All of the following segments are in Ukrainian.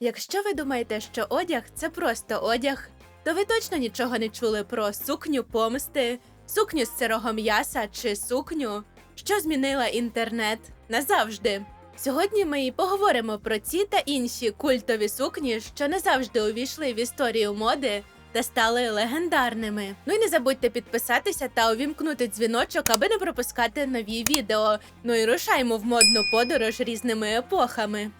Якщо ви думаєте, що одяг це просто одяг, то ви точно нічого не чули про сукню помсти, сукню з сирого м'яса чи сукню, що змінила інтернет назавжди. Сьогодні ми і поговоримо про ці та інші культові сукні, що не завжди увійшли в історію моди та стали легендарними. Ну і не забудьте підписатися та увімкнути дзвіночок, аби не пропускати нові відео. Ну і рушаймо в модну подорож різними епохами.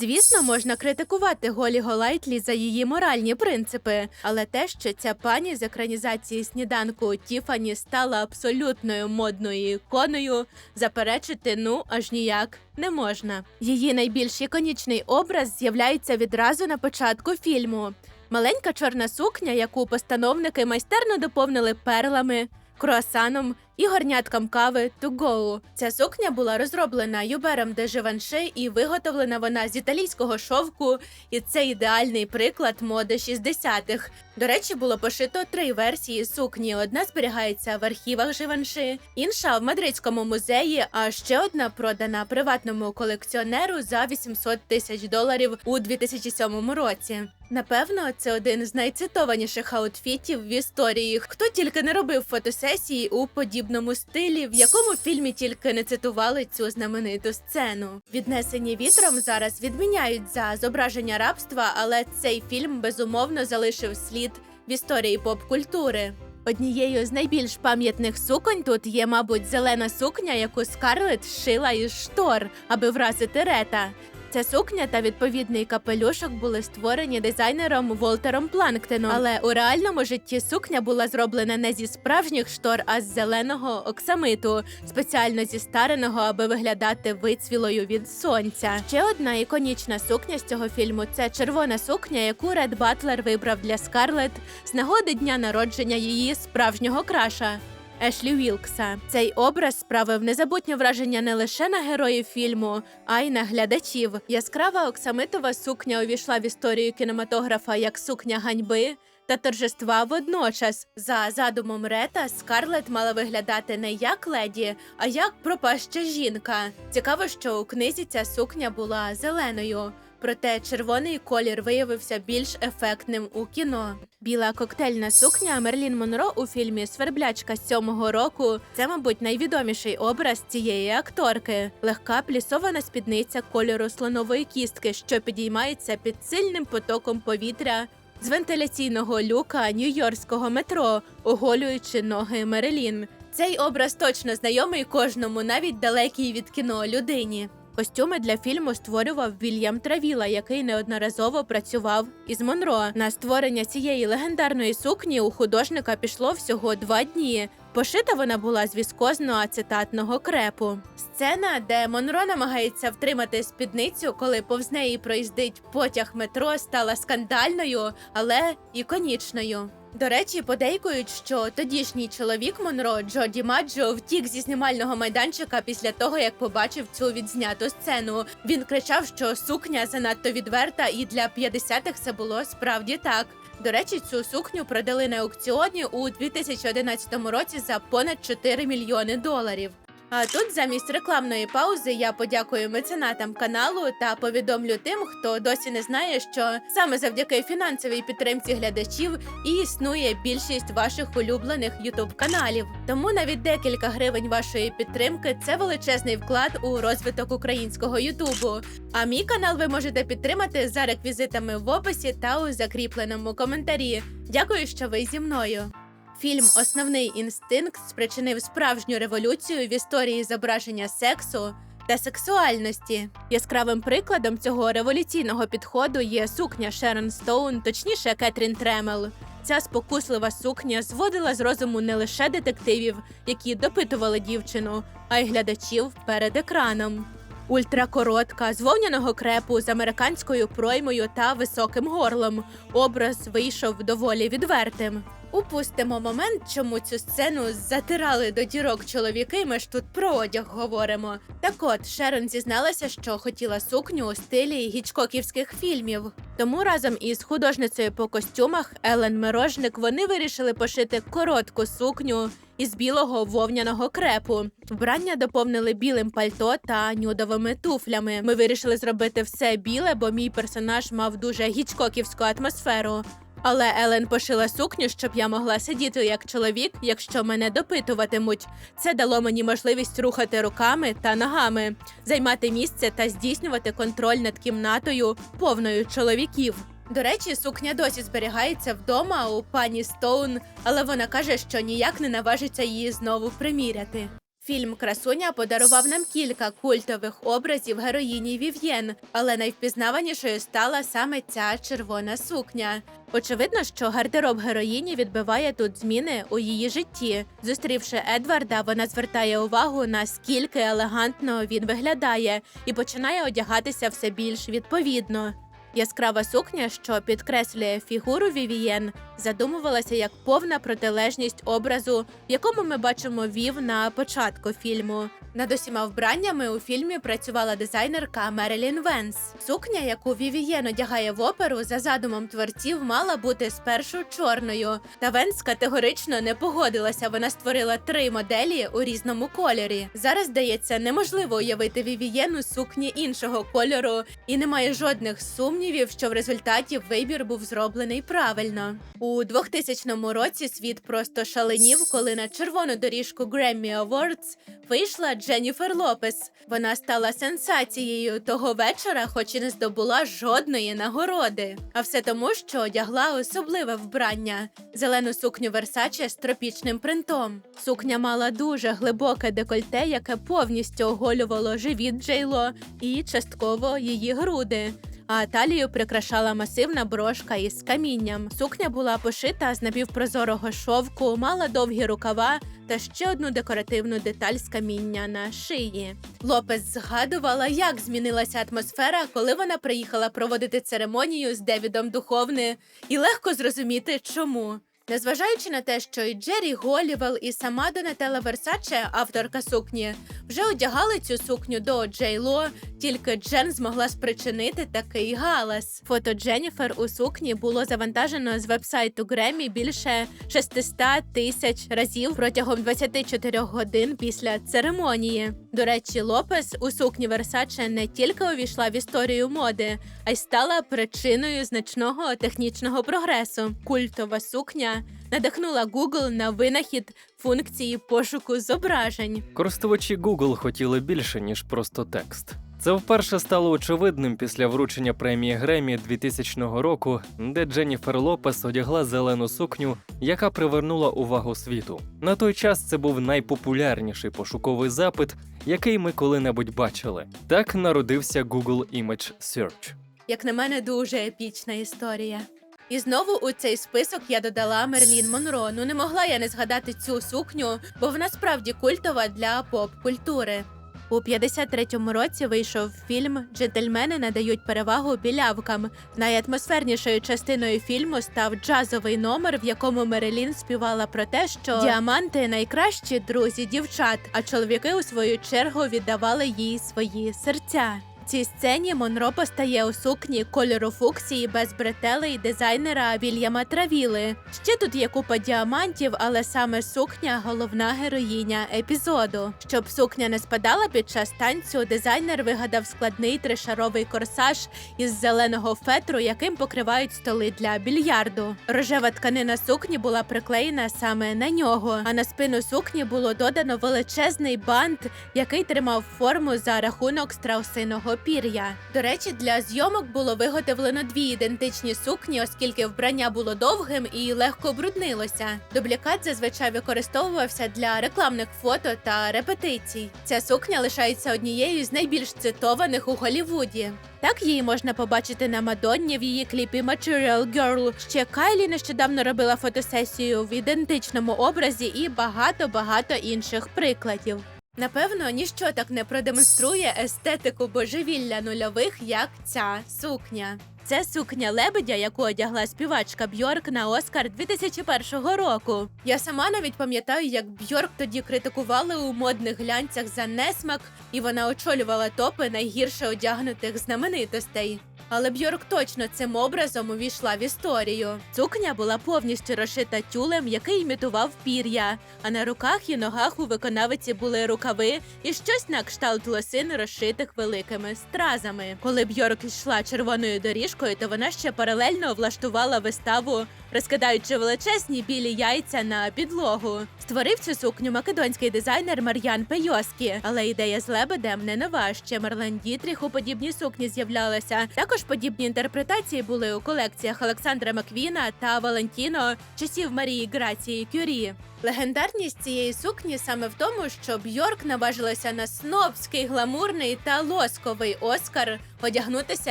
Звісно, можна критикувати Голі Голайтлі за її моральні принципи, але те, що ця пані з екранізації сніданку Тіфані стала абсолютною модною іконою, заперечити ну аж ніяк не можна. Її найбільш іконічний образ з'являється відразу на початку фільму. Маленька чорна сукня, яку постановники майстерно доповнили перлами, круасаном і горнятком кави go. Ця сукня була розроблена Юбером де Живанши і виготовлена вона з італійського шовку, і це ідеальний приклад моди 60-х. До речі, було пошито три версії сукні. Одна зберігається в архівах Живанши, інша в мадридському музеї, а ще одна продана приватному колекціонеру за 800 тисяч доларів у 2007 році. Напевно, це один з найцитованіших аутфітів в історії. Хто тільки не робив фотосесії у подібному стилі, в якому фільмі тільки не цитували цю знамениту сцену. Віднесені вітром зараз відміняють за зображення рабства, але цей фільм безумовно залишив слід в історії поп-культури. Однією з найбільш пам'ятних суконь тут є, мабуть, зелена сукня, яку Скарлетт шила із штор, аби вразити рета. Ця сукня та відповідний капелюшок були створені дизайнером Волтером Планктоном, але у реальному житті сукня була зроблена не зі справжніх штор, а з зеленого оксамиту, спеціально зістареного, аби виглядати вицвілою від сонця. Ще одна іконічна сукня з цього фільму це червона сукня, яку Ред Батлер вибрав для Скарлетт з нагоди дня народження її справжнього краша. Ешлі Вілкса. Цей образ справив незабутнє враження не лише на героїв фільму, а й на глядачів. Яскрава оксамитова сукня увійшла в історію кінематографа як сукня ганьби. Та торжества водночас за задумом Рета Скарлет мала виглядати не як леді, а як пропаща жінка. Цікаво, що у книзі ця сукня була зеленою. Проте червоний колір виявився більш ефектним у кіно. Біла коктейльна сукня Мерлін Монро у фільмі Сверблячка з сьомого року. Це, мабуть, найвідоміший образ цієї акторки. Легка плісована спідниця кольору слонової кістки, що підіймається під сильним потоком повітря з вентиляційного люка нью-йоркського метро, оголюючи ноги Мерелін. Цей образ точно знайомий кожному, навіть далекій від кіно людині. Костюми для фільму створював Вільям Травіла, який неодноразово працював із Монро. На створення цієї легендарної сукні у художника пішло всього два дні. Пошита вона була з віскозно-ацетатного крепу. Сцена, де Монро намагається втримати спідницю, коли повз неї проїздить потяг метро, стала скандальною, але іконічною. До речі, подейкують, що тодішній чоловік Монро Джоді Маджо втік зі знімального майданчика після того, як побачив цю відзняту сцену. Він кричав, що сукня занадто відверта, і для 50-х це було справді так. До речі, цю сукню продали на аукціоні у 2011 році за понад 4 мільйони доларів. А тут замість рекламної паузи я подякую меценатам каналу та повідомлю тим, хто досі не знає, що саме завдяки фінансовій підтримці глядачів і існує більшість ваших улюблених ютуб каналів. Тому навіть декілька гривень вашої підтримки це величезний вклад у розвиток українського ютубу. А мій канал ви можете підтримати за реквізитами в описі та у закріпленому коментарі. Дякую, що ви зі мною. Фільм Основний інстинкт спричинив справжню революцію в історії зображення сексу та сексуальності. Яскравим прикладом цього революційного підходу є сукня Шерон Стоун, точніше Кетрін Тремел. Ця спокуслива сукня зводила з розуму не лише детективів, які допитували дівчину, а й глядачів перед екраном. Ультракоротка з вовняного крепу з американською проймою та високим горлом. Образ вийшов доволі відвертим. Упустимо момент, чому цю сцену затирали до дірок чоловіки. Ми ж тут про одяг говоримо. Так от Шерон зізналася, що хотіла сукню у стилі гічкоківських фільмів. Тому разом із художницею по костюмах Елен Мирожник вони вирішили пошити коротку сукню із білого вовняного крепу. Вбрання доповнили білим пальто та нюдовими туфлями. Ми вирішили зробити все біле, бо мій персонаж мав дуже гічкоківську атмосферу. Але Елен пошила сукню, щоб я могла сидіти як чоловік, якщо мене допитуватимуть. Це дало мені можливість рухати руками та ногами, займати місце та здійснювати контроль над кімнатою повною чоловіків. До речі, сукня досі зберігається вдома у пані Стоун, але вона каже, що ніяк не наважиться її знову приміряти. Фільм Красуня подарував нам кілька культових образів героїні Вів'єн, але найвпізнаванішою стала саме ця червона сукня. Очевидно, що гардероб героїні відбиває тут зміни у її житті. Зустрівши Едварда, вона звертає увагу наскільки елегантно він виглядає і починає одягатися все більш відповідно. Яскрава сукня, що підкреслює фігуру Вівієн, задумувалася як повна протилежність образу, якому ми бачимо вів на початку фільму. Над усіма вбраннями у фільмі працювала дизайнерка Мерилін Венс. Сукня, яку Вівієн одягає в оперу, за задумом творців, мала бути спершу чорною. Та Венс категорично не погодилася. Вона створила три моделі у різному кольорі. Зараз здається неможливо уявити Вівієн у сукні іншого кольору, і немає жодних сумнівів, що в результаті вибір був зроблений правильно. У 2000 році світ просто шаленів, коли на червону доріжку Grammy Awards вийшла Дженніфер Лопес. Вона стала сенсацією того вечора, хоч і не здобула жодної нагороди. А все тому, що одягла особливе вбрання зелену сукню Версаче з тропічним принтом. Сукня мала дуже глибоке декольте, яке повністю оголювало живіт Джейло і частково її груди. А талію прикрашала масивна брошка із камінням. Сукня була пошита з напівпрозорого шовку, мала довгі рукава та ще одну декоративну деталь з каміння на шиї. Лопес згадувала, як змінилася атмосфера, коли вона приїхала проводити церемонію з Девідом Духовни, і легко зрозуміти, чому. Незважаючи на те, що і Джері Голівел, і сама Донателла Версаче, авторка сукні, вже одягали цю сукню до Джей Ло, тільки Джен змогла спричинити такий галас. Фото Дженніфер у сукні було завантажено з вебсайту Гремі більше 600 тисяч разів протягом 24 годин після церемонії. До речі, Лопес у сукні Версаче не тільки увійшла в історію моди, а й стала причиною значного технічного прогресу. Культова сукня надихнула Google на винахід функції пошуку зображень. Користувачі Google хотіли більше, ніж просто текст. Це вперше стало очевидним після вручення премії Гремі 2000 року, де Дженніфер Лопес одягла зелену сукню, яка привернула увагу світу. На той час це був найпопулярніший пошуковий запит, який ми коли-небудь бачили. Так народився Google Image Search. Як на мене, дуже епічна історія. І знову у цей список я додала Мерлін Монро. Ну не могла я не згадати цю сукню, бо вона справді культова для поп-культури. У 53-му році вийшов фільм Джентльмени надають перевагу білявкам. Найатмосфернішою частиною фільму став джазовий номер, в якому Мерелін співала про те, що діаманти найкращі друзі дівчат, а чоловіки у свою чергу віддавали їй свої серця. Цій сцені Монро постає у сукні кольору фуксії без бретелей дизайнера Вільяма Травіли. Ще тут є купа діамантів, але саме сукня головна героїня епізоду. Щоб сукня не спадала під час танцю, дизайнер вигадав складний тришаровий корсаж із зеленого фетру, яким покривають столи для більярду. Рожева тканина сукні була приклеєна саме на нього, а на спину сукні було додано величезний бант, який тримав форму за рахунок страусиного пір'я. До речі, для зйомок було виготовлено дві ідентичні сукні, оскільки вбрання було довгим і легко бруднилося. Дублікат зазвичай використовувався для рекламних фото та репетицій. Ця сукня лишається однією з найбільш цитованих у Голлівуді. Так її можна побачити на Мадонні в її кліпі Material Girl. Ще Кайлі нещодавно робила фотосесію в ідентичному образі і багато багато інших прикладів. Напевно, ніщо так не продемонструє естетику божевілля нульових, як ця сукня. Це сукня лебедя, яку одягла співачка Бьорк на Оскар 2001 року. Я сама навіть пам'ятаю, як Бьорк тоді критикували у модних глянцях за несмак, і вона очолювала топи найгірше одягнутих знаменитостей. Але Бьорк точно цим образом увійшла в історію. Сукня була повністю розшита тюлем, який імітував пір'я, а на руках і ногах у виконавиці були рукави і щось на кшталт лосин, розшитих великими стразами. Коли Бьорк йшла червоною доріжкою, то вона ще паралельно влаштувала виставу, розкидаючи величезні білі яйця на підлогу. Створив цю сукню македонський дизайнер Мар'ян Пейоскі, але ідея з лебедем не нова. Ще Марлен Дітріх у подібній сукні з'являлася. Також подібні інтерпретації були у колекціях Олександра Маквіна та Валентіно часів Марії Грації Кюрі. Легендарність цієї сукні саме в тому, що Бьорк наважилася на снобський, гламурний та лосковий Оскар одягнутися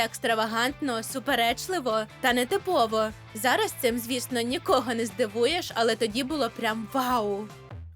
екстравагантно, суперечливо та нетипово. Зараз цим, звісно, нікого не здивуєш, але тоді було прям вау.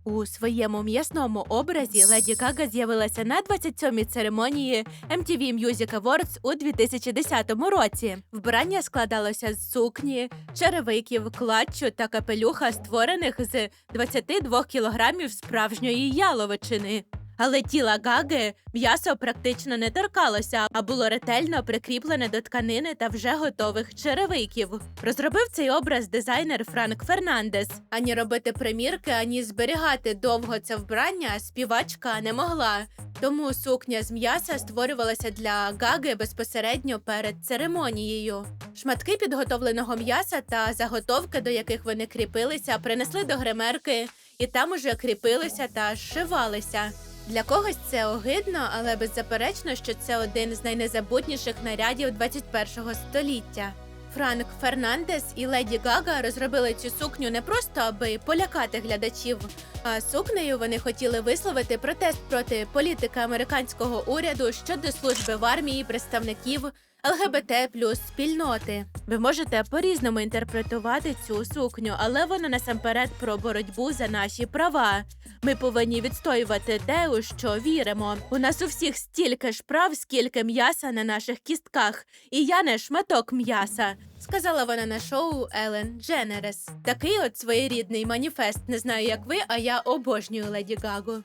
У своєму м'ясному образі Леді Гага з'явилася на 27-й церемонії MTV Music Awards у 2010 році. Вбрання складалося з сукні, черевиків, клатчу та капелюха, створених з 22 кілограмів справжньої яловичини. Але тіла Гаги м'ясо практично не торкалося, а було ретельно прикріплене до тканини та вже готових черевиків. Розробив цей образ дизайнер Франк Фернандес. Ані робити примірки, ані зберігати довго це вбрання співачка не могла. Тому сукня з м'яса створювалася для Гаги безпосередньо перед церемонією. Шматки підготовленого м'яса та заготовки, до яких вони кріпилися, принесли до гримерки і там уже кріпилися та зшивалися. Для когось це огидно, але беззаперечно, що це один з найнезабутніших нарядів 21-го століття. Франк Фернандес і Леді Гага розробили цю сукню не просто аби полякати глядачів, а сукнею вони хотіли висловити протест проти політики американського уряду щодо служби в армії представників ЛГБТ плюс спільноти. Ви можете по-різному інтерпретувати цю сукню, але вона насамперед про боротьбу за наші права. Ми повинні відстоювати те, у що віримо. У нас у всіх стільки ж прав, скільки м'яса на наших кістках, і я не шматок м'яса. Сказала вона на шоу Елен Дженерес. Такий от своєрідний маніфест. Не знаю, як ви, а я обожнюю Леді Гагу.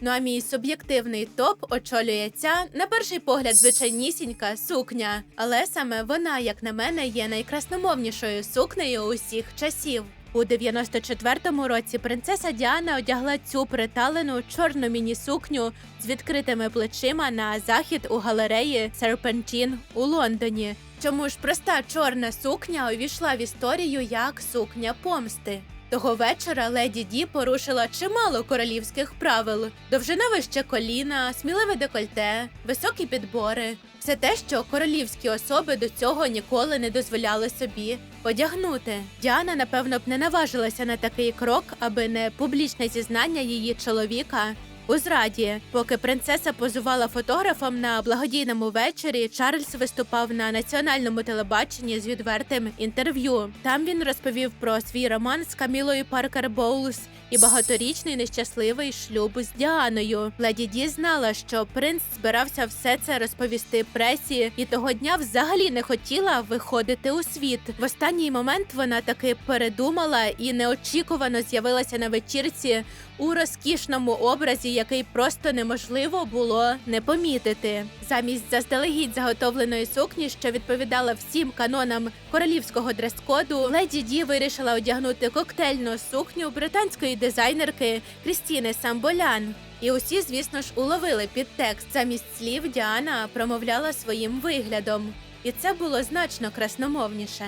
Ну а мій суб'єктивний топ очолює ця, на перший погляд, звичайнісінька сукня. Але саме вона, як на мене, є найкрасномовнішою сукнею усіх часів. У 94-му році принцеса Діана одягла цю приталену чорну міні-сукню з відкритими плечима на захід у галереї Серпентін у Лондоні. Чому ж проста чорна сукня увійшла в історію як сукня помсти? Того вечора леді Ді порушила чимало королівських правил: довжина вище коліна, сміливе декольте, високі підбори. Все те, що королівські особи до цього ніколи не дозволяли собі одягнути. Діана, напевно, б не наважилася на такий крок, аби не публічне зізнання її чоловіка. У зраді, поки принцеса позувала фотографом на благодійному вечорі, Чарльз виступав на національному телебаченні з відвертим інтерв'ю. Там він розповів про свій роман з Камілою Паркер Боулс і багаторічний нещасливий шлюб з Діаною. Леді Ді знала, що принц збирався все це розповісти пресі, і того дня взагалі не хотіла виходити у світ. В останній момент вона таки передумала і неочікувано з'явилася на вечірці у розкішному образі, який просто неможливо було не помітити. Замість заздалегідь заготовленої сукні, що відповідала всім канонам королівського дрес-коду, леді Ді вирішила одягнути коктейльну сукню британської дизайнерки Крістіни Самболян. І усі, звісно ж, уловили підтекст. Замість слів Діана промовляла своїм виглядом. І це було значно красномовніше.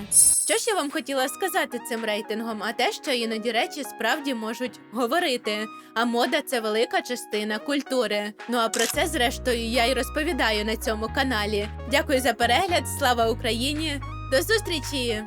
Що ж я вам хотіла сказати цим рейтингом? А те, що іноді речі справді можуть говорити. А мода це велика частина культури. Ну а про це, зрештою, я й розповідаю на цьому каналі. Дякую за перегляд. Слава Україні! До зустрічі!